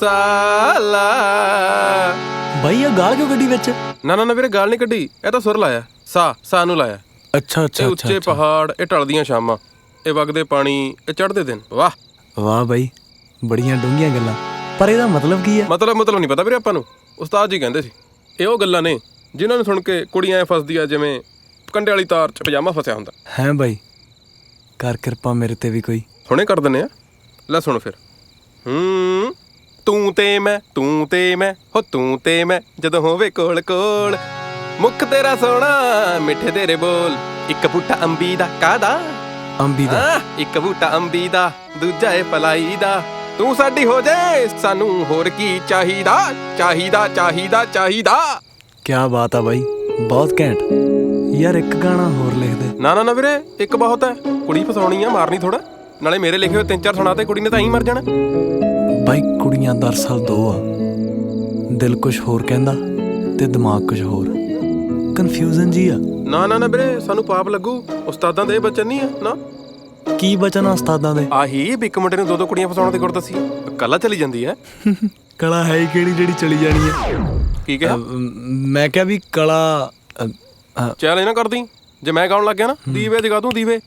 ਸਾਲਾ ਬਾਈ ਆ ਗਾਲ ਕਿਉਂ ਗੱਡੀ ਵਿੱਚ? ਨਾ ਨਾ ਨਾ ਵੀਰੇ ਗਾਲ ਨਹੀਂ ਕੱਢੀ। ਇਹ ਤਾਂ ਸੁਰ ਲਾਇਆ। ਸਾ ਸਾ ਨੂੰ ਲਾਇਆ। ਅੱਛਾ ਇਹ ਅੱਛਾ ਉੱਚੇ ਪਹਾੜ ਇਹ ਟਲਦੀਆਂ ਸ਼ਾਮਾਂ। ਇਹ ਵਗਦੇ ਪਾਣੀ ਇਹ ਚੜ੍ਹਦੇ ਦਿਨ। ਵਾਹ। ਵਾਹ ਬਾਈ ਬੜੀਆਂ ਡੂੰਘੀਆਂ ਗੱਲਾਂ। ਪਰ ਇਹਦਾ ਮਤਲਬ ਕੀ ਆ ਮਤਲਬ ਮਤਲਬ ਨਹੀਂ ਪਤਾ ਵੀਰੇ ਆਪਾਂ ਨੂੰ। ਉਸਤਾਦ ਜੀ ਕਹਿੰਦੇ ਸੀ ਇਹ ਉਹ ਗੱਲਾਂ ਨੇ ਜਿਨ੍ਹਾਂ ਨੂੰ ਸੁਣ ਕੇ ਕੁੜੀਆਂ ਐ ਫਸਦੀਆਂ ਜਿਵੇਂ ਕੰਡੇ ਵਾਲੀ ਤਾਰ 'ਚ ਪਜਾਮਾ ਫਸਿਆ ਹੁੰਦਾ। ਹੈ ਬਾਈ ਕਰ ਕਿਰਪਾ ਮੇਰੇ ਤੇ ਵੀ ਕੋਈ। ਹੁਣੇ ਕਰ ਦਿੰਨੇ ਆ। ਲੈ ਸੁਣ ਫਿਰ। ਹੂੰ। ਤੂੰ ਤੇ ਮੈਂ ਤੂੰ ਤੇ ਮੈਂ ਹੋ ਤੂੰ ਤੇ ਮੈਂ ਜਦੋਂ ਹੋਵੇ ਕੋਲ ਕੋਲ। ਮੁਖ ਤੇਰਾ ਸੋਹਣਾ ਮਿੱਠੇ ਤੇਰੇ ਬੋਲ। ਇੱਕ ਬੂਟਾ ਅੰਬੀ ਦਾ ਕਾਦਾ ਅੰਬੀ ਦਾ। ਇੱਕ ਬੂਟਾ ਅੰਬੀ ਦਾ ਦੂਜਾ ਏ ਪਲਾਈ ਦਾ। ਤੂੰ ਸਾਡੀ ਹੋ ਜੇ ਸਾਨੂੰ ਹੋਰ ਕੀ ਚਾਹੀਦਾ? ਚਾਹੀਦਾ ਚਾਹੀਦਾ ਚਾਹੀਦਾ। ਕੀ ਬਾਤ ਆ ਬਾਈ ਬਹੁਤ ਘੈਂਟ। ਯਾਰ ਇੱਕ ਗਾਣਾ ਹੋਰ ਲਿਖ ਦੇ। ਨਾ ਨਾ ਨਾ ਵੀਰੇ ਇੱਕ ਬਹੁਤ ਹੈ। ਕੁੜੀ ਫਸਾਉਣੀ ਆ ਮਾਰਨੀ ਥੋੜਾ ਨਾਲੇ ਮੇਰੇ ਲਿਖੇ ਹੋਏ ਤਿੰਨ ਚਾਰ ਸੁਣਾ ਤੇ ਕੁੜੀ ਨੇ ਤਾਂ ਹੀ ਮਰ ਜਾਣਾ। ਬਾਈ ਕੁੜੀਆਂ ਦਰਸਲ ਦੋ ਆ। ਦਿਲ ਕੁਝ ਹੋਰ ਕਹਿੰਦਾ ਤੇ ਦਿਮਾਗ ਕੁਝ ਹੋਰ। ਕਨਫਿਊਜ਼ਨ ਜੀ ਆ। ਨਾ ਨਾ ਨਾ ਵੀਰੇ ਸਾਨੂੰ ਪਾਪ ਲੱਗੂ। ਉਸਤਾਦਾਂ ਦੇ ਇਹ ਬਚਨ ਨਹੀਂ ਆ ਨਾ। ਕੀ ਬਚਨ ਆ ਉਸਤਾਦਾਂ ਦੇ? ਆਹੀ ਵੀ ਇੱਕ ਮੁੰਡੇ ਨੂੰ ਦੋ ਦੋ ਕੁੜੀਆਂ ਫਸਾਉਣ ਦੀ ਗੁਰਦਸੀ ਕੱਲਾ ਚਲੀ ਜਾਂਦੀ ਹੈ। ਕਲਾ ਹੈ ਹੀ ਕਿਹੜੀ ਜਿਹੜੀ ਚਲੀ ਜਾਣੀ ਹੈ ਕੀ ਕਿਹਾ? ਮੈਂ ਕਿਹਾ ਵੀ ਕਲਾ ਚੈਲੰਜ ਨਾ ਕਰਦੀ। ਜੇ ਮੈਂ ਗਾਉਣ ਲੱਗ ਗਿਆ ਨਾ ਦੀਵੇ ਜਗਾ ਦੂੰ ਦੀਵੇ।